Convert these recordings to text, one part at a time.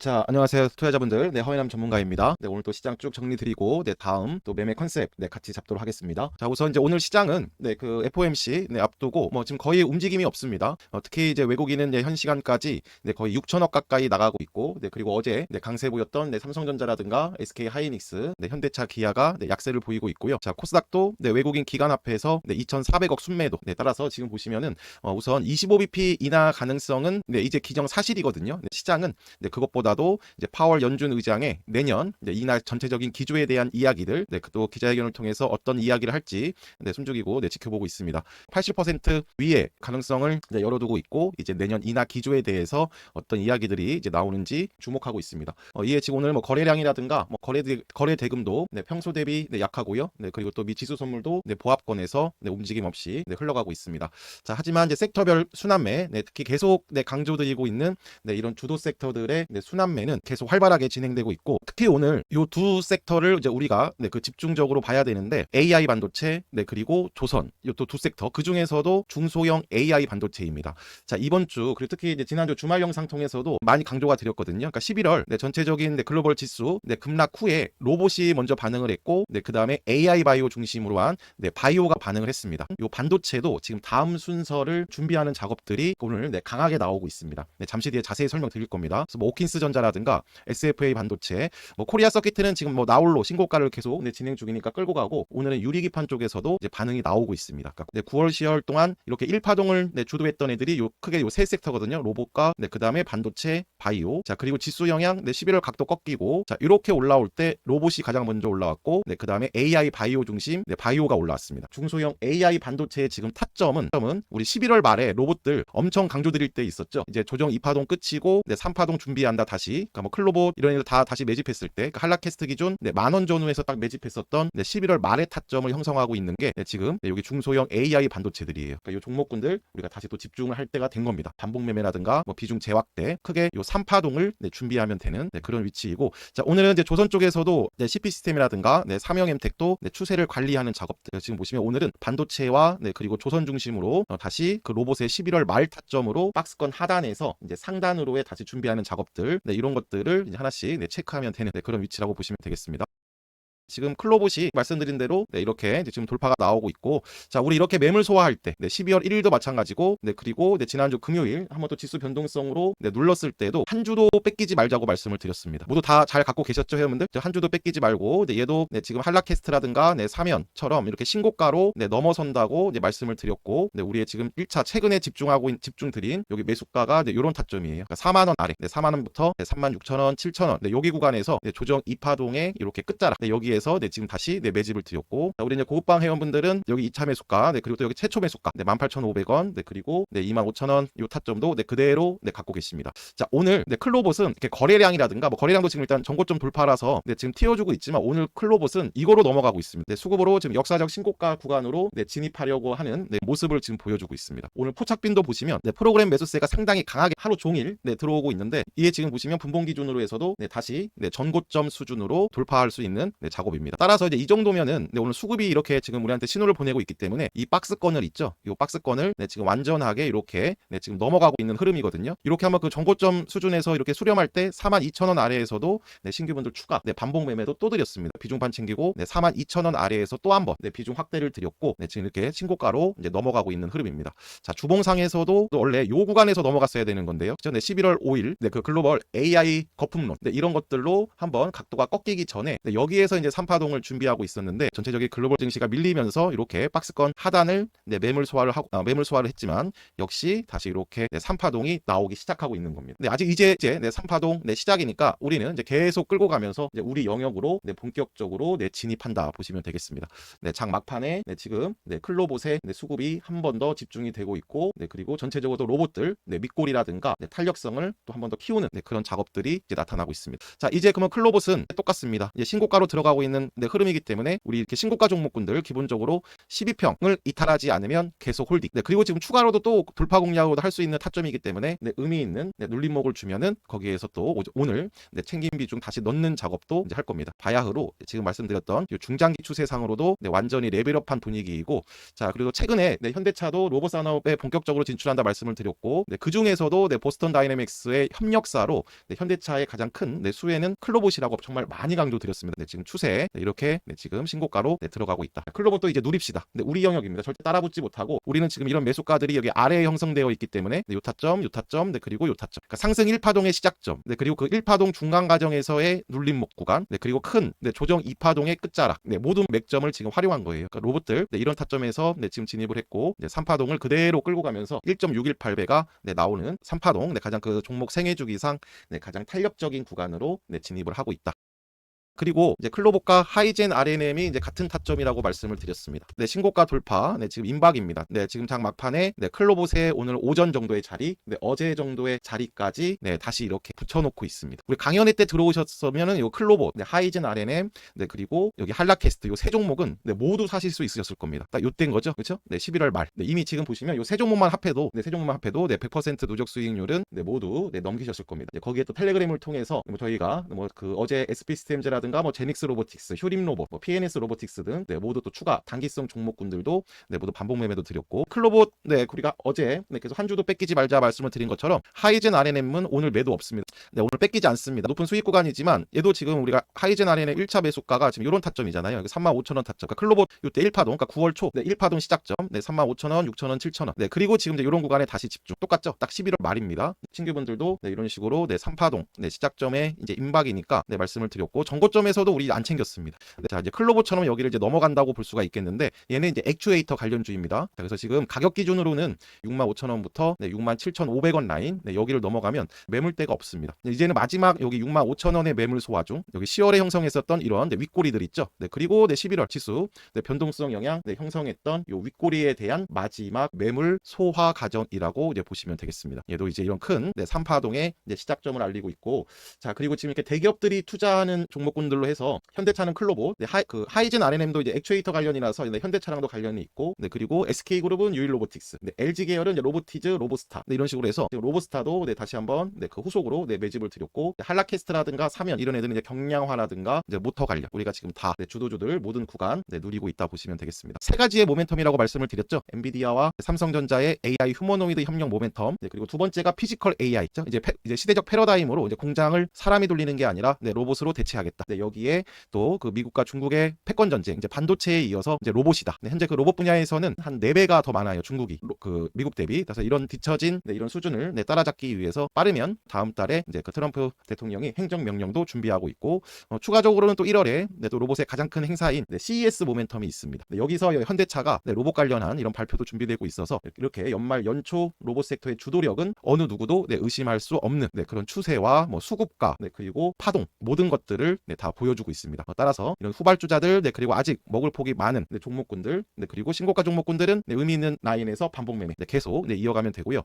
자, 안녕하세요. 투자자분들. 네, 허연남 전문가입니다. 네, 오늘 또 시장 쭉 정리 드리고, 네, 다음 또 매매 컨셉, 네, 같이 잡도록 하겠습니다. 자, 우선 이제 오늘 시장은, 네, 그 FOMC, 네, 앞두고, 뭐, 지금 거의 움직임이 없습니다. 어, 특히 이제 외국인은 네, 현 시간까지, 네, 거의 6천억 가까이 나가고 있고, 네, 그리고 어제, 네, 강세 보였던, 네, 삼성전자라든가, SK 하이닉스, 네, 현대차 기아가, 네, 약세를 보이고 있고요. 자, 코스닥도, 네, 외국인 기관 앞에서, 네, 2,400억 순매도, 네, 따라서 지금 보시면은, 어, 우선 25bp 인하 가능성은, 네, 이제 기정 사실이거든요. 네, 시장은, 네, 그것보다 도, 이제 파월 연준 의장의 내년 이날 전체적인 기조에 대한 이야기들, 네, 또 기자회견을 통해서 어떤 이야기를 할지 네, 숨죽이고 네, 지켜보고 있습니다. 80% 위의 가능성을 네, 열어두고 있고 이제 내년 인하 기조에 대해서 어떤 이야기들이 이제 나오는지 주목하고 있습니다. 어, 이에 지금 오늘 뭐 거래량이라든가 뭐 거래 대, 거래 대금도 네, 평소 대비 네, 약하고요. 네, 그리고 또 미 지수 선물도 네, 보합권에서 네, 움직임 없이 네, 흘러가고 있습니다. 자, 하지만 이제 섹터별 순환매, 네, 특히 계속 네, 강조드리고 있는 네, 이런 주도 섹터들의 네, 순환 매는 계속 활발하게 진행되고 있고 특히 오늘 요두 섹터를 이제 우리가 네, 그 집중적으로 봐야 되는데 AI 반도체, 네, 그리고 조선 요또두 섹터 그 중에서도 중소형 AI 반도체입니다. 자 이번 주 그리고 특히 이제 지난주 주말 영상 통해서도 많이 강조가 드렸거든요. 그러니까 11월 네, 전체적인 네, 글로벌 지수 네, 급락 후에 로봇이 먼저 반응을 했고 네, 그 다음에 AI 바이오 중심으로 한 네, 바이오가 반응을 했습니다. 요 반도체도 지금 다음 순서를 준비하는 작업들이 오늘 네, 강하게 나오고 있습니다. 네, 잠시 뒤에 자세히 설명드릴 겁니다. 그래서 뭐 오킨스 전 자라든가 SFA 반도체, 뭐 코리아 서키트는 지금 뭐 나홀로 신고가를 계속 네, 진행 중이니까 끌고 가고 오늘은 유리기판 쪽에서도 이제 반응이 나오고 있습니다. 그러니까 네, 9월 10월 동안 이렇게 1파동을 네, 주도했던 애들이 요 크게 요 세 섹터거든요. 로봇과 네, 그다음에 반도체, 바이오. 자, 그리고 지수 영향 네, 11월 각도 꺾이고 자, 이렇게 올라올 때 로봇이 가장 먼저 올라왔고 네, 그다음에 AI 바이오 중심 네, 바이오가 올라왔습니다. 중소형 AI 반도체의 지금 타점은 점은 우리 11월 말에 로봇들 엄청 강조 드릴 때 있었죠. 이제 조정 2파동 끝이고 네, 3파동 준비한다 다시. 그러니까 뭐 클로봇 이런 애들 다 다시 매집했을 때 그러니까 한라캐스트 기준 네, 만원 전후에서 딱 매집했었던 네, 11월 말의 타점을 형성하고 있는 게 네, 지금 네, 여기 중소형 AI 반도체들이에요. 그러니까 이 종목군들 우리가 다시 또 집중을 할 때가 된 겁니다. 반복 매매라든가 뭐 비중 재확대 크게 요 3파동을 네, 준비하면 되는 네, 그런 위치이고 자 오늘은 이제 조선 쪽에서도 네, CP 시스템이라든가 네, 삼형 엠텍도 네, 추세를 관리하는 작업들 지금 보시면 오늘은 반도체와 네, 그리고 조선 중심으로 어, 다시 그 로봇의 11월 말 타점으로 박스권 하단에서 이제 상단으로의 다시 준비하는 작업들 네, 이런 것들을 이제 하나씩 네, 체크하면 되는 네, 그런 위치라고 보시면 되겠습니다. 지금 클로봇이 말씀드린 대로 네, 이렇게 지금 돌파가 나오고 있고 자 우리 이렇게 매물 소화할 때 네, 12월 1일도 마찬가지고 네 그리고 네, 지난주 금요일 한번 또 지수 변동성으로 네, 눌렀을 때도 한 주도 뺏기지 말자고 말씀을 드렸습니다. 모두 다 잘 갖고 계셨죠 회원분들? 한 주도 뺏기지 말고 네, 얘도 네, 지금 한라캐스트라든가 네, 사면처럼 이렇게 신고가로 네, 넘어선다고 네, 말씀을 드렸고 네, 우리의 지금 1차 최근에 집중하고 있- 집중 드린 여기 매수가가 네, 이런 타점이에요. 그러니까 4만 원 아래, 네, 4만 원부터 네, 3만 6천 원, 7천 원, 네, 여기 구간에서 네, 조정 2파동에 이렇게 끝자락 네, 여기에 서 네, 지금 다시 네, 매집을 드렸고 자, 우리 이제 고급방 회원분들은 여기 2차 매수가, 네, 그리고 또 여기 최초 매수가, 네, 18,500원, 네, 그리고 네, 25,000원 요 타점도 네, 그대로 네, 갖고 계십니다. 자, 오늘 네, 클로봇은 이렇게 거래량이라든가 뭐 거래량도 지금 일단 전고점 돌파라서 네, 지금 튀어주고 있지만 오늘 클로봇은 이거로 넘어가고 있습니다. 네, 수급으로 지금 역사적 신고가 구간으로 네, 진입하려고 하는 네, 모습을 지금 보여주고 있습니다. 오늘 포착빈도 보시면 네, 프로그램 매수세가 상당히 강하게 하루 종일 네, 들어오고 있는데 이에 지금 보시면 분봉 기준으로 해서도 네, 다시 네, 전고점 수준으로 돌파할 수 있는 네, 작업 입니다. 따라서 이제 이 정도면은 네, 오늘 수급이 이렇게 지금 우리한테 신호를 보내고 있기 때문에 이 박스권을 있죠. 이 박스권을 네, 지금 완전하게 이렇게 네, 지금 넘어가고 있는 흐름이거든요. 이렇게 한번 그 전고점 수준에서 이렇게 수렴할 때 42,000원 아래에서도 네, 신규분들 추가 네, 반복 매매도 또 드렸습니다. 비중판 챙기고 네, 42,000원 아래에서 또 한번 네, 비중 확대를 드렸고 네, 지금 이렇게 신고가로 이제 넘어가고 있는 흐름입니다. 자, 주봉상에서도 또 원래 요 구간에서 넘어갔어야 되는 건데요. 네, 11월 5일 네, 그 글로벌 AI 거품론 네, 이런 것들로 한번 각도가 꺾이기 전에 네, 여기에서 이제 3파동을 준비하고 있었는데 전체적인 글로벌 증시가 밀리면서 이렇게 박스권 하단을 네, 매물 소화를 하고 아, 매물 소화를 했지만 역시 다시 이렇게 네, 3파동이 나오기 시작하고 있는 겁니다. 네, 아직 이제 이제 네, 3파동 네, 시작이니까 우리는 이제 계속 끌고 가면서 이제 우리 영역으로 네, 본격적으로 네, 진입한다 보시면 되겠습니다. 네, 장 막판에 네, 지금 네, 클로봇의 네, 수급이 한 번 더 집중이 되고 있고 네, 그리고 전체적으로 로봇들 네, 밑골이라든가 네, 탄력성을 또 한 번 더 키우는 네, 그런 작업들이 이제 나타나고 있습니다. 자, 이제 그러면 클로봇은 똑같습니다. 이제 신고가로 들어가고 있는 네, 흐름이기 때문에 우리 이렇게 신고가 종목군들 기본적으로 12평을 이탈하지 않으면 계속 홀딩. 네, 그리고 지금 추가로도 또 돌파 공략으로도 할수 있는 타점이기 때문에 네, 의미 있는 네, 눌림목을 주면은 거기에서 또 오- 오늘 네, 챙김 비중 다시 넣는 작업도 할 겁니다. 바야흐로 지금 말씀드렸던 이 중장기 추세상으로도 네, 완전히 레벨업한 분위기이고 자 그리고 최근에 네, 현대차도 로봇 산업에 본격적으로 진출한다 말씀을 드렸고 네, 그 중에서도 네, 보스턴 다이내믹스의 협력 흑역사로 네, 현대차의 가장 큰 네, 수혜는 클로봇이라고 정말 많이 강조드렸습니다. 네, 지금 추세 네, 이렇게 네, 지금 신고가로 네, 들어가고 있다. 클로봇도 이제 누립시다. 네, 우리 영역입니다. 절대 따라붙지 못하고 우리는 지금 이런 매수가들이 여기 아래에 형성되어 있기 때문에 네, 요 타점, 요 타점, 네, 그리고 요 타점. 그러니까 상승 1파동의 시작점, 네, 그리고 그 1파동 중간 과정에서의 눌림목 구간, 네, 그리고 큰 네, 조정 2파동의 끝자락, 네, 모든 맥점을 지금 활용한 거예요. 그러니까 로봇들 네, 이런 타점에서 네, 지금 진입을 했고 네, 3파동을 그대로 끌고 가면서 1.618배가 네, 나오는 3파동, 네, 가장 그 종목 생애 주기상 네, 가장 탄력적인 구간으로 네, 진입을 하고 있다. 그리고 이제 클로봇과 하이젠 RNM이 이제 같은 타점이라고 말씀을 드렸습니다. 네, 신고가 돌파. 네, 지금 임박입니다. 네, 지금 장 막판에 네, 클로봇의 오늘 오전 정도의 자리, 네, 어제 정도의 자리까지 네, 다시 이렇게 붙여놓고 있습니다. 우리 강연회 때 들어오셨으면은 요 클로봇, 네, 하이젠 RNM, 네, 그리고 여기 한라캐스트 요 세 종목은 네, 모두 사실 수 있으셨을 겁니다. 딱 요때인 거죠, 그렇죠? 네, 11월 말. 네, 이미 지금 보시면 요 세 종목만 합해도, 네, 세 종목만 합해도 네, 100% 누적 수익률은 네, 모두 네, 넘기셨을 겁니다. 네, 거기에 또 텔레그램을 통해서 뭐 저희가 뭐 그 어제 SP 시스템즈라든가 뭐 제닉스 로보틱스, 효림 로봇, 뭐 PNS 로보틱스 등 네, 모두 또 추가 단기성 종목군들도 네, 모두 반복 매매도 드렸고 클로봇 네, 우리가 어제 네, 계속 한 주도 뺏기지 말자 말씀을 드린 것처럼 하이젠 RNM은 오늘 매도 없습니다. 네, 오늘 뺏기지 않습니다. 높은 수익 구간이지만 얘도 지금 우리가 하이젠 RNM 1차 매수가가 지금 이런 타점이잖아요. 35,000원 타점. 그러니까 클로봇 이때 1파동, 그러니까 9월 초 네, 1파동 시작점 네, 35,000원, 6,000원, 7,000원. 네, 그리고 지금 이제 이런 구간에 다시 집중. 똑같죠? 딱 11월 말입니다. 신규분들도 네, 이런 식으로 네, 3파동 네, 시작점에 이제 임박이니까 네, 말씀을 드렸고 정고점 에서도 우리 안 챙겼습니다. 네, 자, 이제 클로봇처럼 여기를 이제 넘어간다고 볼 수가 있겠는데 얘는 이제 액추에이터 관련주입니다. 자, 그래서 지금 가격 기준으로는 65,000원부터 네, 67,500원 라인 네, 여기를 넘어가면 매물대가 없습니다. 네, 이제는 마지막 여기 65,000원의 매물 소화 중 여기 10월에 형성했었던 이런 네, 윗꼬리들 있죠. 네, 그리고 네, 11월 지수 네, 변동성 영향 네, 형성했던 요 윗꼬리에 대한 마지막 매물 소화 과정이라고 이제 보시면 되겠습니다. 얘도 이제 이런 큰 네, 3파동의 이제 시작점을 알리고 있고 자 그리고 지금 이렇게 대기업들이 투자하는 종목군 들로 해서 현대차는 클로봇, 네, 하이, 그 하이젠 RNM도 이제 액추에이터 관련이라서 네, 현대차랑도 관련이 있고, 네, 그리고 SK그룹은 유일 로보틱스, 네, LG 계열은 이제 로보티즈, 로보스타, 네, 이런 식으로 해서 로보스타도 네, 다시 한번 네, 그 후속으로 네, 매집을 드렸고, 네, 한라캐스트라든가 사면 이런 애들은 이제 경량화라든가 이제 모터 관련 우리가 지금 다 네, 주도주들 모든 구간 네, 누리고 있다 보시면 되겠습니다. 세 가지의 모멘텀이라고 말씀을 드렸죠. 엔비디아와 삼성전자의 AI 휴머노이드 협력 모멘텀, 네, 그리고 두 번째가 피지컬 AI, 죠 이제 패- 이제 시대적 패러다임으로 이제 공장을 사람이 돌리는 게 아니라 네, 로봇으로 대체하겠다. 네, 여기에 또 그 미국과 중국의 패권 전쟁, 이제 반도체에 이어서 이제 로봇이다. 네, 현재 그 로봇 분야에서는 한 4배가 더 많아요. 중국이 로- 그 미국 대비. 그래서 이런 뒤처진 네, 이런 수준을 네, 따라잡기 위해서 빠르면 다음 달에 이제 그 트럼프 대통령이 행정 명령도 준비하고 있고 어, 추가적으로는 또 1월에 네, 또 로봇의 가장 큰 행사인 네, CES 모멘텀이 있습니다. 네, 여기서 현대차가 네, 로봇 관련한 이런 발표도 준비되고 있어서 이렇게 연말 연초 로봇 섹터의 주도력은 어느 누구도 네, 의심할 수 없는 네, 그런 추세와 뭐 수급가 네, 그리고 파동 모든 것들을 네, 다 보여주고 있습니다. 어, 따라서 이런 후발주자들 네, 그리고 아직 먹을 폭이 많은 네, 종목군들 네, 그리고 신고가 종목군들은 네, 의미 있는 라인에서 반복 매매 네, 계속 네, 이어가면 되고요.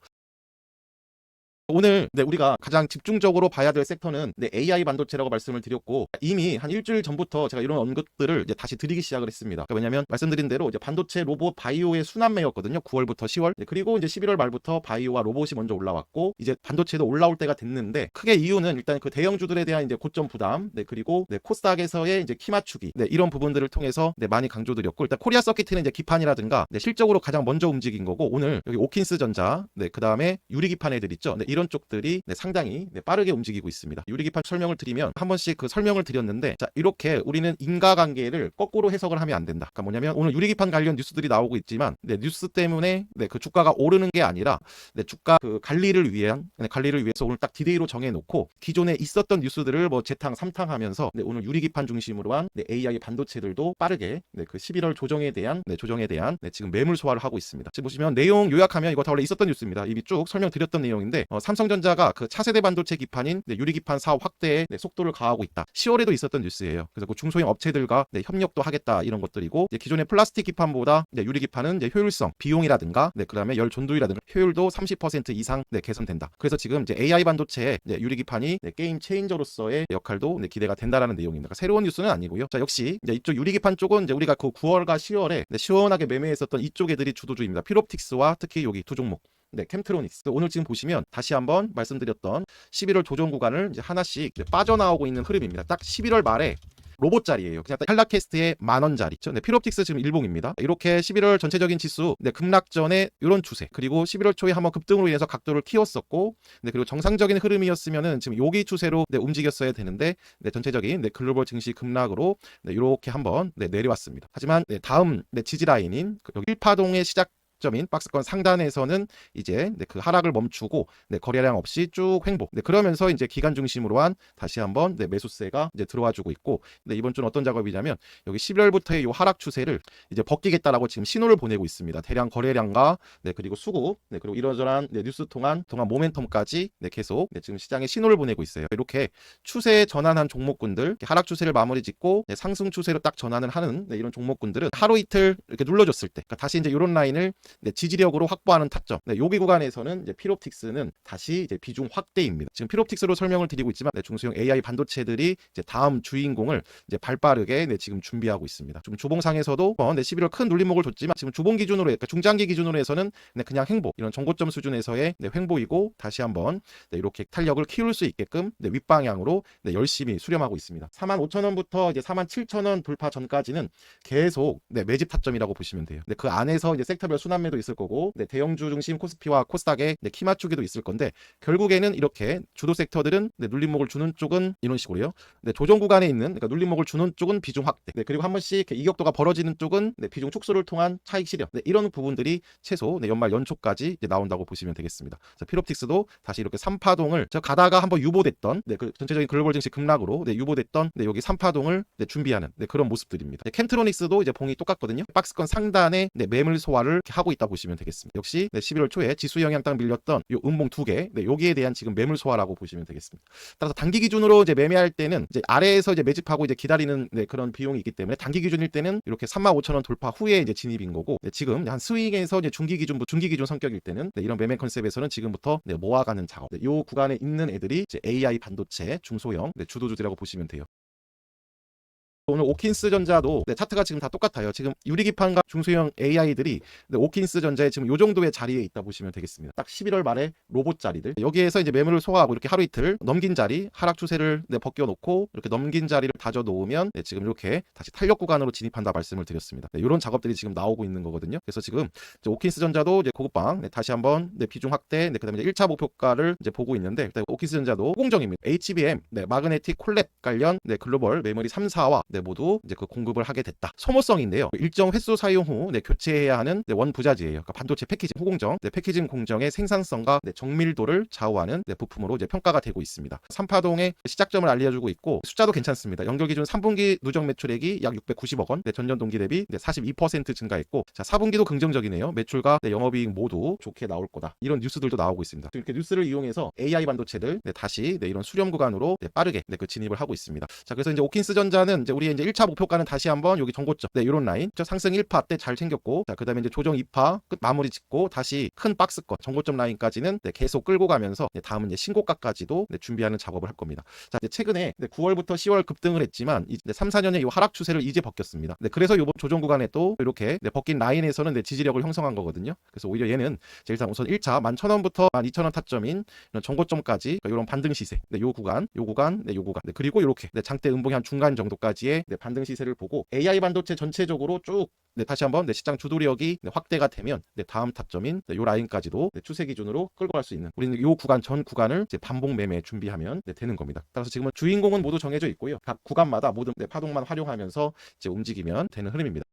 오늘 네, 우리가 가장 집중적으로 봐야 될 섹터는 네, AI 반도체라고 말씀을 드렸고 이미 한 일주일 전부터 제가 이런 언급들을 이제 다시 드리기 시작을 했습니다. 그러니까 왜냐하면 말씀드린 대로 이제 반도체 로봇 바이오의 순환매였거든요. 9월부터 10월 네, 그리고 이제 11월 말부터 바이오와 로봇이 먼저 올라왔고 이제 반도체도 올라올 때가 됐는데 크게 이유는 일단 그 대형주들에 대한 이제 고점 부담 네, 그리고 네, 코스닥에서의 이제 키 맞추기 네, 이런 부분들을 통해서 네, 많이 강조드렸고 일단 코리아 서킷은 이제 기판이라든가 네, 실적으로 가장 먼저 움직인 거고 오늘 여기 오킨스 전자 네, 그 다음에 유리 기판 애들 있죠. 네, 이런 쪽들이 네, 상당히 네, 빠르게 움직이고 있습니다. 유리기판 설명을 드리면 한 번씩 그 설명을 드렸는데 자 이렇게 우리는 인과관계를 거꾸로 해석을 하면 안 된다. 그러니까 뭐냐면 오늘 유리기판 관련 뉴스들이 나오고 있지만 네, 뉴스 때문에 네, 그 주가가 오르는 게 아니라 네, 주가 그 관리를 위한 네, 관리를 위해서 오늘 딱 디데이로 정해놓고 기존에 있었던 뉴스들을 뭐 재탕 삼탕하면서 네, 오늘 유리기판 중심으로 한 네, AI 반도체들도 빠르게 네, 그 11월 조정에 대한 네, 조정에 대한 네, 지금 매물 소화를 하고 있습니다. 지금 보시면 내용 요약하면 이거 다 원래 있었던 뉴스입니다. 이미 쭉 설명드렸던 내용인데 어, 삼성전자가 그 차세대 반도체 기판인 네, 유리 기판 사업 확대에 네, 속도를 가하고 있다. 10월에도 있었던 뉴스예요. 그래서 그 중소형 업체들과 네, 협력도 하겠다 이런 것들이고 이제 기존의 플라스틱 기판보다 네, 유리 기판은 이제 효율성, 비용이라든가 네, 그다음에 열 전도율이라든가 효율도 30% 이상 네, 개선된다. 그래서 지금 이제 AI 반도체에 네, 유리 기판이 네, 게임 체인저로서의 역할도 네, 기대가 된다라는 내용입니다. 그러니까 새로운 뉴스는 아니고요. 자 역시 이제 이쪽 유리 기판 쪽은 이제 우리가 그 9월과 10월에 네, 시원하게 매매했었던 이쪽 애들이 주도주입니다. 피롭틱스와 특히 여기 두 종목. 네, 캠트로닉스. 오늘 지금 보시면 다시 한번 말씀드렸던 11월 조정 구간을 이제 하나씩 이제 빠져나오고 있는 흐름입니다. 딱 11월 말에 로봇짜리예요. 그냥 딱 한라캐스트의 만 원짜리. 네, 피롭틱스 지금 일봉입니다. 이렇게 11월 전체적인 지수 네, 급락 전에 이런 추세. 그리고 11월 초에 한번 급등으로 인해서 각도를 키웠었고 네, 그리고 정상적인 흐름이었으면은 지금 여기 추세로 네, 움직였어야 되는데 네, 전체적인 네, 글로벌 증시 급락으로 네, 이렇게 한번 네, 내려왔습니다. 하지만 네, 다음 네, 지지 라인인 그 여기 1파동의 시작 점인 박스권 상단에서는 이제 네, 그 하락을 멈추고 네, 거래량 없이 쭉 횡보. 네, 그러면서 이제 기간 중심으로 한 다시 한번 네, 매수세가 이제 들어와 주고 있고 네, 이번 주는 어떤 작업이냐면 여기 11월부터의 이 하락 추세를 이제 벗기겠다라고 지금 신호를 보내고 있습니다. 대량 거래량과 네, 그리고 수급, 네, 그리고 이러저러한 네, 뉴스 통한 동안 모멘텀까지 네, 계속 네, 지금 시장에 신호를 보내고 있어요. 이렇게 추세 전환한 종목군들 하락 추세를 마무리 짓고 네, 상승 추세로 딱 전환을 하는 네, 이런 종목군들은 하루 이틀 이렇게 눌러줬을 때 그러니까 다시 이제 이런 라인을 네, 지지력으로 확보하는 타점. 네, 여기 구간에서는 이제 피롭틱스는 다시 이제 비중 확대입니다. 지금 피롭틱스로 설명을 드리고 있지만 네, 중소형 AI 반도체들이 이제 다음 주인공을 이제 발빠르게 네, 지금 준비하고 있습니다. 지금 주봉상에서도 어, 네, 11월 큰 눌림목을 줬지만 지금 주봉 기준으로 그러니까 중장기 기준으로 해서는 네, 그냥 횡보 이런 정고점 수준에서의 네, 횡보이고 다시 한번 네, 이렇게 탄력을 키울 수 있게끔 네, 윗방향으로 네, 열심히 수렴하고 있습니다. 45,000원부터 이제 47,000원 돌파 전까지는 계속 네, 매집 타점이라고 보시면 돼요. 네, 그 안에서 이제 섹터별 순환 매도 있을 거고 네, 대형주 중심 코스피와 코스닥의 네, 키 맞추기도 있을 건데 결국에는 이렇게 주도 섹터들은 네, 눌림목을 주는 쪽은 이런 식으로요. 네, 조정 구간에 있는 그러니까 눌림목을 주는 쪽은 비중 확대. 네, 그리고 한 번씩 이렇게 이격도가 벌어지는 쪽은 네, 비중 축소를 통한 차익 실현. 네, 이런 부분들이 최소 네, 연말 연초까지 나온다고 보시면 되겠습니다. 자, 피롭틱스도 다시 이렇게 3파동을 저 가다가 한번 유보됐던 네, 그 전체적인 글로벌 증시 급락으로 네, 유보됐던 네, 여기 3파동을 네, 준비하는 네, 그런 모습들입니다. 네, 켄트로닉스도 이제 봉이 똑같거든요. 박스권 상단에 네, 매물 소화를 이렇게 하고 있다 보시면 되겠습니다. 역시 네, 11월 초에 지수 영향 딱 밀렸던 요 음봉 두 개, 네, 여기에 대한 지금 매물 소화라고 보시면 되겠습니다. 따라서 단기 기준으로 이제 매매할 때는 이제 아래에서 이제 매집하고 이제 기다리는 네, 그런 비용이 있기 때문에 단기 기준일 때는 이렇게 35,000원 돌파 후에 이제 진입인 거고 네, 지금 한 스윙에서 이제 중기 기준 중기 기준 성격일 때는 네, 이런 매매 컨셉에서는 지금부터 네, 모아가는 작업. 네, 요 구간에 있는 애들이 이제 AI 반도체 중소형 네, 주도주들이라고 보시면 돼요. 오늘 오킨스 전자도 네, 차트가 지금 다 똑같아요. 지금 유리기판과 중소형 AI들이 네, 오킨스 전자에 지금 요 정도의 자리에 있다 보시면 되겠습니다. 딱 11월 말에 로봇 자리들 여기에서 이제 매물을 소화하고 이렇게 하루 이틀 넘긴 자리 하락 추세를 네, 벗겨 놓고 이렇게 넘긴 자리를 다져 놓으면 네, 지금 이렇게 다시 탄력 구간으로 진입한다 말씀을 드렸습니다. 네, 이런 작업들이 지금 나오고 있는 거거든요. 그래서 지금 오킨스 전자도 이제 고급방 네, 다시 한번 네, 비중 확대 네, 그다음에 이제 1차 목표가를 이제 보고 있는데 일단 오킨스 전자도 공정입니다. HBM 네, 마그네틱 콜랩 관련 네, 글로벌 메모리 3사와 네, 모두 이제 그 공급을 하게 됐다. 소모성인데요. 일정 횟수 사용 후 네, 교체해야 하는 네, 원 부자재예요. 그러니까 반도체 패키징 후공정, 네, 패키징 공정의 생산성과 네, 정밀도를 좌우하는 네, 부품으로 이제 평가가 되고 있습니다. 3파동의 시작점을 알려주고 있고 숫자도 괜찮습니다. 연결 기준 3분기 누적 매출액이 약 690억 원, 네, 전년 동기 대비 네, 42% 증가했고, 자 4분기도 긍정적이네요. 매출과 네, 영업이익 모두 좋게 나올 거다. 이런 뉴스들도 나오고 있습니다. 이렇게 뉴스를 이용해서 AI 반도체들 네, 다시 네, 이런 수렴 구간으로 네, 빠르게 네, 그 진입을 하고 있습니다. 자 그래서 이제 오킨스 전자는 이제 우리 의 이제 1차 목표가는 다시 한번 여기 정고점 네 이런 라인 저 상승 1파 때 잘 챙겼고 자 그다음에 이제 조정 2파 끝 마무리 짓고 다시 큰 박스권 정고점 라인까지는 네, 계속 끌고 가면서 네, 다음은 이제 신고가까지도 네, 준비하는 작업을 할 겁니다. 자 이제 최근에 네, 9월부터 10월 급등을 했지만 이제 3, 4년의 이 하락 추세를 이제 벗겼습니다. 네 그래서 이번 조정 구간에 또 이렇게 네, 벗긴 라인에서는 네, 지지력을 형성한 거거든요. 그래서 오히려 얘는 이제 일단 우선 1차 11,000원부터 12,000원 타점인 이런 정고점까지 그러니까 이런 반등 시세 네, 요 구간 요 구간 네, 요 구간 네, 그리고 이렇게 네, 장대 음봉이 한 중간 정도까지의 네, 반등 시세를 보고 AI 반도체 전체적으로 쭉 네, 다시 한번 네, 시장 주도력이 네, 확대가 되면 네, 다음 타점인 네, 요 라인까지도 네, 추세 기준으로 끌고 갈 수 있는 우리는 요 구간 전 구간을 이제 반복 매매 준비하면 네, 되는 겁니다. 따라서 지금은 주인공은 모두 정해져 있고요. 각 구간마다 모든 네, 파동만 활용하면서 이제 움직이면 되는 흐름입니다.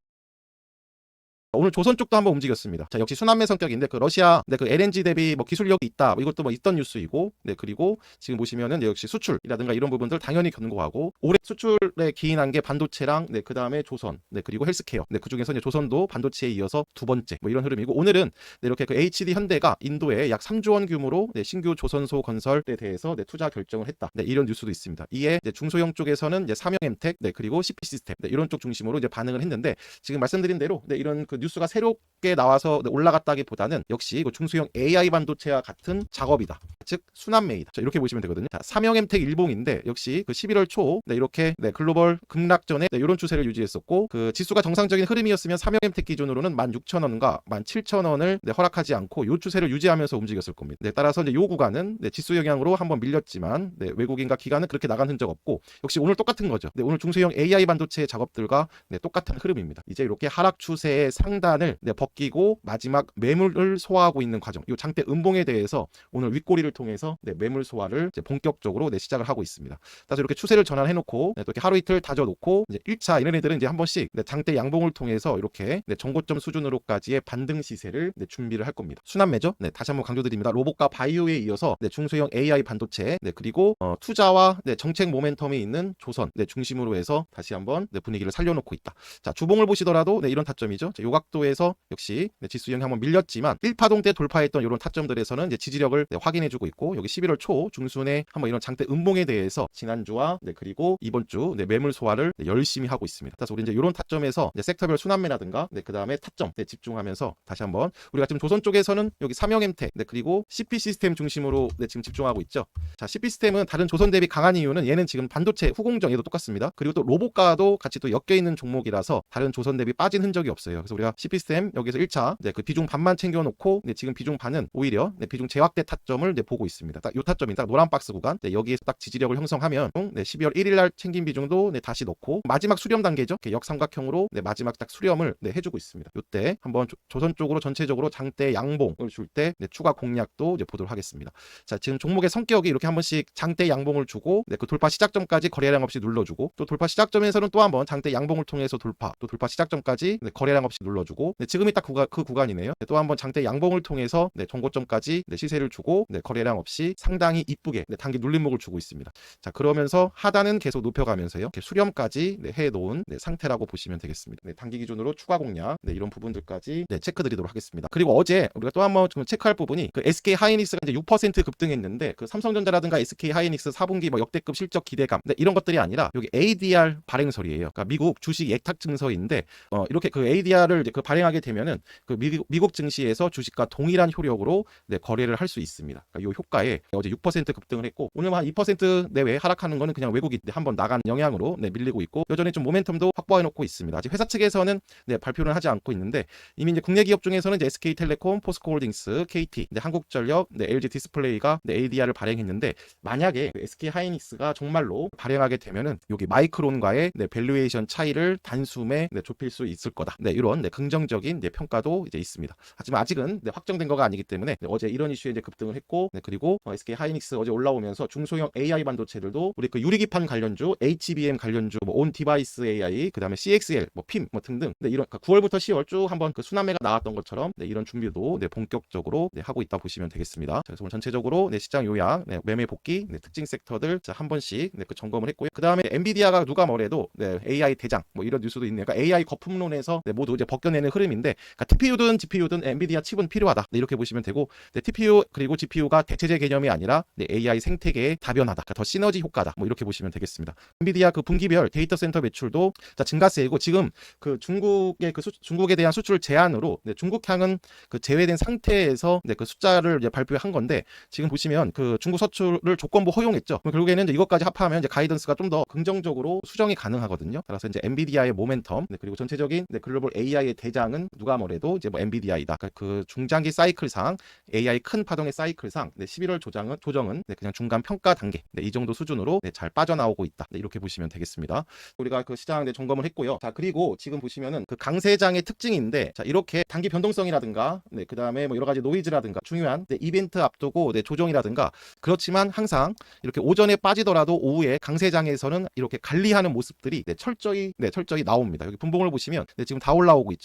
오늘 조선 쪽도 한번 움직였습니다. 자, 역시 순환매 성격인데 그 러시아 네, 그 LNG 대비 뭐 기술력이 있다. 뭐 이것도 뭐 있던 뉴스이고. 네, 그리고 지금 보시면은 네, 역시 수출이라든가 이런 부분들 당연히 견고하고 올해 수출에 기인한 게 반도체랑 네, 그다음에 조선. 네, 그리고 헬스케어. 네, 그중에서 이제 조선도 반도체에 이어서 두 번째 뭐 이런 흐름이고 오늘은 네, 이렇게 그 HD 현대가 인도에 약 3조 원 규모로 네, 신규 조선소 건설에 대해서 네, 투자 결정을 했다. 네, 이런 뉴스도 있습니다. 이에 이제 중소형 쪽에서는 이제 삼형 엠텍 네, 그리고 CP 시스템 네, 이런 쪽 중심으로 이제 반응을 했는데 지금 말씀드린 대로 네, 이런 그 뉴스가 새롭게 나와서 네, 올라갔다기보다는 역시 그 중소형 AI 반도체와 같은 작업이다. 즉 순환매이다. 자, 이렇게 보시면 되거든요. 자, 삼형엠텍 일봉인데 역시 그 11월 초 네, 이렇게 네, 글로벌 급락전에 네, 이런 추세를 유지했었고 그 지수가 정상적인 흐름이었으면 삼형엠텍 기준으로는 16,000원과 17,000원을 네, 허락하지 않고 요 추세를 유지하면서 움직였을 겁니다. 네, 따라서 이제 요 구간은 네, 지수 영향으로 한번 밀렸지만 네, 외국인과 기관은 그렇게 나간 흔적 없고 역시 오늘 똑같은 거죠. 네, 오늘 중소형 AI 반도체 작업들과 네, 똑같은 흐름입니다. 이제 이렇게 하락 추세의 상 단을 네, 벗기고 마지막 매물을 소화하고 있는 과정. 이 장대 음봉에 대해서 오늘 윗꼬리를 통해서 네, 매물 소화를 본격적으로 네, 시작을 하고 있습니다. 따라서 이렇게 추세를 전환해놓고 네, 또 이렇게 하루 이틀 다져놓고 이제 1차 이런 애들은 이제 한 번씩 네, 장대 양봉을 통해서 이렇게 네, 정고점 수준으로까지의 반등 시세를 네, 준비를 할 겁니다. 순환 매죠. 네, 다시 한번 강조드립니다. 로봇과 바이오에 이어서 네, 중소형 AI 반도체 네, 그리고 어, 투자와 네, 정책 모멘텀이 있는 조선 네, 중심으로 해서 다시 한번 네, 분위기를 살려놓고 있다. 자 주봉을 보시더라도 네, 이런 타점이죠. 자, 요각 도에서 역시 네, 지수 영향 한번 밀렸지만 1파동 때 돌파했던 이런 타점들에서는 이제 지지력을 네, 확인해주고 있고 여기 11월 초 중순에 한번 이런 장대 음봉에 대해서 지난주와 네, 그리고 이번 주 네, 매물 소화를 네, 열심히 하고 있습니다. 그래서 우리 이제 이런 타점에서 이제 섹터별 순환매라든가 네, 그 다음에 타점 네, 집중하면서 다시 한번 우리가 지금 조선 쪽에서는 여기 삼형엠텍 네, 그리고 CP 시스템 중심으로 네, 지금 집중하고 있죠. 자 CP 시스템은 다른 조선 대비 강한 이유는 얘는 지금 반도체 후공정 얘도 똑같습니다. 그리고 또 로봇과도 같이 또 엮여 있는 종목이라서 다른 조선 대비 빠진 흔적이 없어요. 그래서 우리가 CP 시스템 여기서 1차 네, 그 비중 반만 챙겨놓고 네, 지금 비중 반은 오히려 네, 비중 재확대 타점을 네, 보고 있습니다. 딱 요 타점이 딱 노란 박스 구간 네, 여기에서 딱 지지력을 형성하면 네, 12월 1일 날 챙긴 비중도 네, 다시 넣고 마지막 수렴 단계죠. 역삼각형으로 네, 마지막 딱 수렴을 네, 해주고 있습니다. 요때 한번 조, 선 쪽으로 전체적으로 장대 양봉을 줄때 네, 추가 공략도 이제 보도록 하겠습니다. 자 지금 종목의 성격이 이렇게 한 번씩 장대 양봉을 주고 네, 그 돌파 시작점까지 거래량 없이 눌러주고 또 돌파 시작점에서는 또 한번 장대 양봉을 통해서 돌파 또 돌파 시작점까지 네, 거래량 없이 눌러 주고 네, 지금이 딱 구간, 그 구간이네요. 네, 또 한번 장대 양봉을 통해서 네, 정고점까지 네, 시세를 주고 네, 거래량 없이 상당히 이쁘게 네, 단기 눌림목을 주고 있습니다. 자 그러면서 하단은 계속 높여가면서요 이렇게 수렴까지 네, 해놓은 네, 상태라고 보시면 되겠습니다. 네, 단기 기준으로 추가 공략 네, 이런 부분들까지 네, 체크드리도록 하겠습니다. 그리고 어제 우리가 또 한번 좀 체크할 부분이 그 SK 하이닉스가 이제 6% 급등했는데 그 삼성전자라든가 SK 하이닉스 4분기 뭐 역대급 실적 기대감 네, 이런 것들이 아니라 여기 ADR 발행설이에요. 그러니까 미국 주식 예탁 증서인데 어, 이렇게 그 ADR을 그 발행하게 되면은 그 미국, 미국 증시에서 주식과 동일한 효력으로 네, 거래를 할 수 있습니다. 그러니까 이 효과에 어제 6% 급등을 했고 오늘 한 2% 내외 하락하는 거는 그냥 외국인 네, 한번 나간 영향으로 네, 밀리고 있고 여전히 좀 모멘텀도 확보해 놓고 있습니다. 아직 회사 측에서는 네, 발표는 하지 않고 있는데 이미 이제 국내 기업 중에서는 이제 SK텔레콤, 포스코홀딩스, KT, 네, 한국전력, 네, LG 디스플레이가 네, ADR을 발행했는데 만약에 그 SK 하이닉스가 정말로 발행하게 되면은 여기 마이크론과의 네, 밸류에이션 차이를 단숨에 네, 좁힐 수 있을 거다. 네, 이런 네, 긍정적인 네, 평가도 이제 있습니다. 하지만 아직은 네, 확정된 거가 아니기 때문에 네, 어제 이런 이슈에 이제 급등을 했고 네, 그리고 어, SK 하이닉스 어제 올라오면서 중소형 AI 반도체들도 우리 그 유리기판 관련주, HBM 관련주, 뭐 온 디바이스 AI, 그다음에 CXL, 뭐 PIM 뭐 등등 네, 이런 그러니까 9월부터 10월 쭉 한번 그 순환매가 나왔던 것처럼 네, 이런 준비도 네, 본격적으로 네, 하고 있다 보시면 되겠습니다. 자, 그래서 오늘 전체적으로 네, 시장 요약, 네, 매매 복귀, 네, 특징 섹터들 자, 한 번씩 네, 그 점검을 했고요. 그 다음에 엔비디아가 누가 뭐래도 네, AI 대장 뭐 이런 뉴스도 있네요. 그러니까 AI 거품론에서 네, 모두 이제 벗 겨내는 흐름인데 그러니까 TPU든 GPU든 엔비디아 칩은 필요하다. 네, 이렇게 보시면 되고 네, TPU 그리고 GPU가 대체제 개념이 아니라 네, AI 생태계의 다변화다. 그러니까 더 시너지 효과다. 뭐 이렇게 보시면 되겠습니다. 엔비디아 그 분기별 데이터 센터 매출도 자, 증가세이고 지금 그 중국의 그 수, 중국에 대한 수출 제한으로 네, 중국향은 그 제외된 상태에서 네, 그 숫자를 이제 발표한 건데 지금 보시면 그 중국 서출을 조건부 허용했죠. 결국에는 이제 이것까지 합하면 이제 가이던스가 좀 더 긍정적으로 수정이 가능하거든요. 따라서 이제 엔비디아의 모멘텀 네, 그리고 전체적인 네, 글로벌 AI의 대장은 누가 뭐래도 이제 뭐 엔비디아이다. 그러니까 그 중장기 사이클상 AI 큰 파동의 사이클상 네, 11월 조정은 조정은 네, 그냥 중간 평가 단계 네, 이 정도 수준으로 네, 잘 빠져나오고 있다. 네, 이렇게 보시면 되겠습니다. 우리가 그 시장 네, 점검을 했고요. 자 그리고 지금 보시면은 그 강세장의 특징인데 자 이렇게 단기 변동성이라든가 네, 그 다음에 뭐 여러 가지 노이즈라든가 중요한 네, 이벤트 앞두고 네, 조정이라든가 그렇지만 항상 이렇게 오전에 빠지더라도 오후에 강세장에서는 이렇게 관리하는 모습들이 네, 철저히 네, 철저히 나옵니다. 여기 분봉을 보시면 네, 지금 다 올라오고 있죠.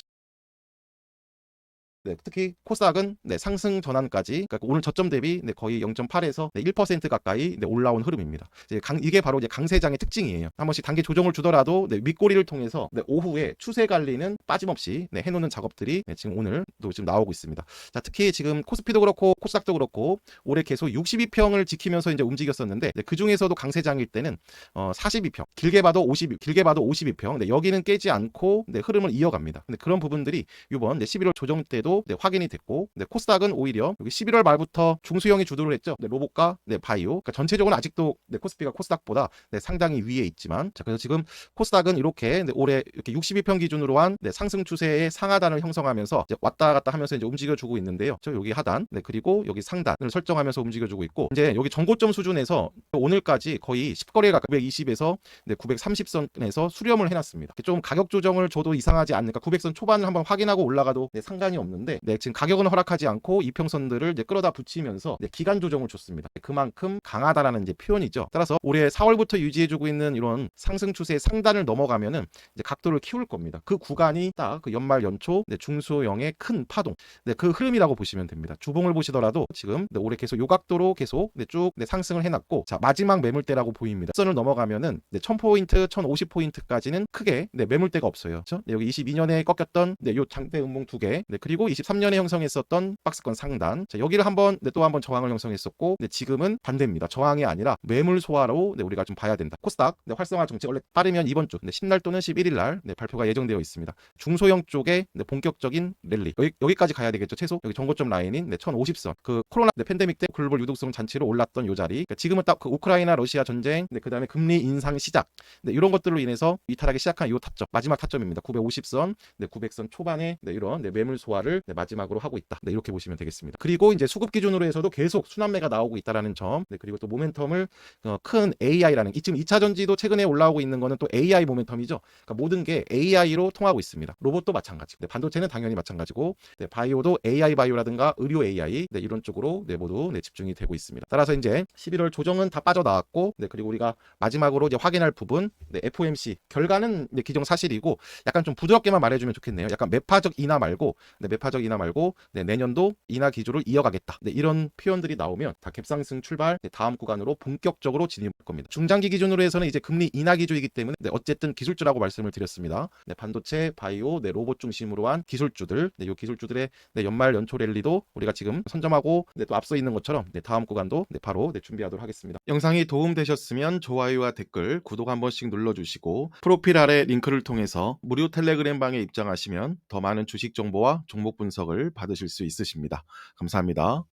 네, 특히 코스닥은 네, 상승 전환까지 그러니까 오늘 저점 대비 네, 거의 0.8에서 네, 1% 가까이 네, 올라온 흐름입니다. 이제 강- 이게 바로 이제 강세장의 특징이에요. 한 번씩 단계 조정을 주더라도 네, 윗꼬리를 통해서 네, 오후에 추세 관리는 빠짐없이 네, 해놓는 작업들이 네, 지금 오늘도 지금 나오고 있습니다. 자, 특히 지금 코스피도 그렇고 코스닥도 그렇고 올해 계속 62평을 지키면서 이제 움직였었는데 그 중에서도 강세장일 때는 어, 42평, 길게 봐도 50, 길게 봐도 52평. 네, 여기는 깨지 않고 네, 흐름을 이어갑니다. 근데 그런 부분들이 이번 네, 11월 조정 때도 네, 확인이 됐고, 네, 코스닥은 오히려 여기 11월 말부터 중수형이 주도를 했죠. 네, 로봇과 네, 바이오. 그러니까 전체적으로 아직도 네, 코스피가 코스닥보다 네, 상당히 위에 있지만, 자, 그래서 지금 코스닥은 이렇게 네, 올해 이렇게 62평 기준으로 한 네, 상승 추세의 상하단을 형성하면서 왔다 갔다 하면서 이제 움직여주고 있는데요. 저 여기 하단, 네, 그리고 여기 상단을 설정하면서 움직여주고 있고, 이제 여기 정고점 수준에서 오늘까지 거의 10거래 가까이 920에서 네, 930선에서 수렴을 해놨습니다. 좀 가격 조정을 줘도 이상하지 않으니까 900선 초반을 한번 확인하고 올라가도 네, 상관이 없는데 네, 지금 가격은 허락하지 않고 이평선들을 이제 끌어다 붙이면서 네, 기간 조정을 줬습니다. 그만큼 강하다라는 이제 표현이죠. 따라서 올해 4월부터 유지해주고 있는 이런 상승 추세의 상단을 넘어가면은 이제 각도를 키울 겁니다. 그 구간이 딱 그 연말 연초 네, 중소형의 큰 파동 네, 그 흐름이라고 보시면 됩니다. 주봉을 보시더라도 지금 네, 올해 계속 요 각도로 계속 네, 쭉 네, 상승을 해놨고 자 마지막 매물대라고 보입니다. 선을 넘어가면은 네, 1000포인트, 1050포인트까지는 크게 네, 매물대가 없어요. 그렇죠? 네, 여기 22년에 꺾였던 네, 요 장대 음봉 두 개, 네, 그리고 23년에 형성했었던 박스권 상단. 자, 여기를 한번 네, 또 한번 저항을 형성했었고, 네, 지금은 반대입니다. 저항이 아니라 매물 소화로 네, 우리가 좀 봐야 된다. 코스닥 네, 활성화 정책 원래 빠르면 이번 주 네, 10날 또는 11일 날 네, 발표가 예정되어 있습니다. 중소형 쪽에 네, 본격적인 랠리 여기, 여기까지 가야 되겠죠. 최소 여기 정고점 라인인 네, 1050선. 그 코로나 네, 팬데믹 때 글로벌 유동성 잔치로 올랐던 요 자리. 그러니까 지금은 딱 그 우크라이나 러시아 전쟁, 네, 그 다음에 금리 인상 시작, 네, 이런 것들로 인해서 이탈하기 시작한 이 타점 마지막 타점입니다. 950선, 네, 900선 초반에 네, 이런 네, 매물 소화를 네, 마지막으로 하고 있다. 네, 이렇게 보시면 되겠습니다. 그리고 이제 수급 기준으로 해서도 계속 순환매가 나오고 있다라는 점, 네, 그리고 또 모멘텀을 어, 큰 AI라는 이 지금 2차 전지도 최근에 올라오고 있는 거는 또 AI 모멘텀이죠. 그러니까 모든 게 AI로 통하고 있습니다. 로봇도 마찬가지. 네, 반도체는 당연히 마찬가지고, 네, 바이오도 AI 바이오라든가 의료 AI 네, 이런 쪽으로 네, 모두 네, 집중이 되고 있습니다. 따라서 이제 11월 조정은 다 빠져나왔고, 네, 그리고 우리가 마지막으로 이제 확인할 부분, 네, FOMC 결과는 네, 기정 사실이고, 약간 좀 부드럽게만 말해주면 좋겠네요. 약간 매파적 인하 말고, 네, 매파 적 인하 말고, 네, 내년도 인하 기조를 이어가겠다. 네, 이런 표현들이 나오면 다 갭상승 출발, 네, 다음 구간으로 본격적으로 진입할 겁니다. 중장기 기준으로 해서는 이제 금리 인하 기조이기 때문에 네, 어쨌든 기술주라고 말씀을 드렸습니다. 네, 반도체, 바이오, 네, 로봇 중심으로 한 기술주들, 네, 요 기술주들의 네, 연말 연초 랠리도 우리가 지금 선점하고 네, 또 앞서 있는 것처럼 네, 다음 구간도 네, 바로 네, 준비하도록 하겠습니다. 영상이 도움 되셨으면 좋아요와 댓글, 구독 한 번씩 눌러주시고 프로필 아래 링크를 통해서 무료 텔레그램 방에 입장하시면 더 많은 주식 정보와 종목 분석을 받으실 수 있으십니다. 감사합니다.